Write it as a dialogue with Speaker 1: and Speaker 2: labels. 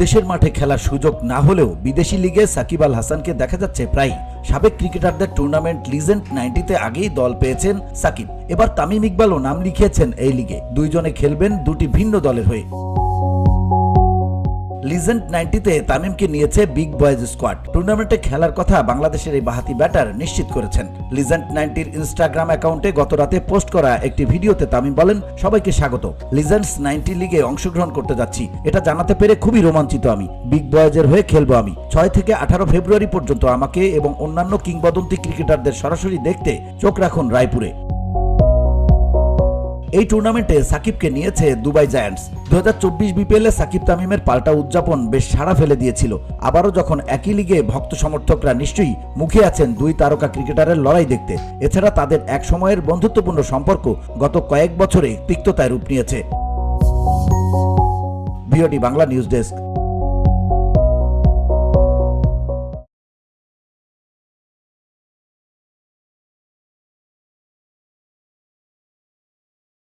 Speaker 1: দেশের মাঠে খেলার সুযোগ না হলেও বিদেশি লিগে সাকিব আল হাসানকে দেখা যাচ্ছে প্রায় সাবেক ক্রিকেটারদের টুর্নামেন্ট লিজেন্ড নাইনটিতে আগেই দল পেয়েছেন সাকিব। এবার তামিম ইকবালও নাম লিখিয়েছেন এই লিগে। দুইজনে খেলবেন দুটি ভিন্ন দলের হয়ে। লিজেন্ড নাইনটিতে তামিমকে নিয়েছে বিগ বয়েজ স্কোয়াড। টুর্নামেন্টে খেলার কথা বাংলাদেশের এই বাহাতি ব্যাটার নিশ্চিত করেছেন। লিজেন্ড নাইনটির ইনস্টাগ্রাম অ্যাকাউন্টে গতরাতে পোস্ট করা একটি ভিডিওতে তামিম বলেন, সবাইকে স্বাগত। লিজেন্ডস নাইনটি লিগে অংশগ্রহণ করতে যাচ্ছি। এটা জানাতে পেরে খুবই রোমাঞ্চিত আমি। বিগ বয়েজের হয়ে খেলব আমি। ছয় থেকে আঠারো ফেব্রুয়ারি পর্যন্ত আমাকে এবং অন্যান্য কিংবদন্তি ক্রিকেটারদের সরাসরি দেখতে চোখ রাখুন রায়পুরে। এই টুর্নামেন্টে সাকিবকে নিয়েছে দুবাই জায়ান্টস। দু হাজার চব্বিশ বিপিএলে সাকিব তামিমের পাল্টা উদযাপন বেশ সাড়া ফেলে দিয়েছিল। আবারও যখন একই লিগে ভক্ত সমর্থকরা নিশ্চয়ই মুখে আছেন দুই তারকা ক্রিকেটারের লড়াই দেখতে, এছাড়া তাদের এক সময়ের বন্ধুত্বপূর্ণ সম্পর্ক গত কয়েক বছরে তিক্ততায় রূপ নিয়েছে। VOD Bangla news desk.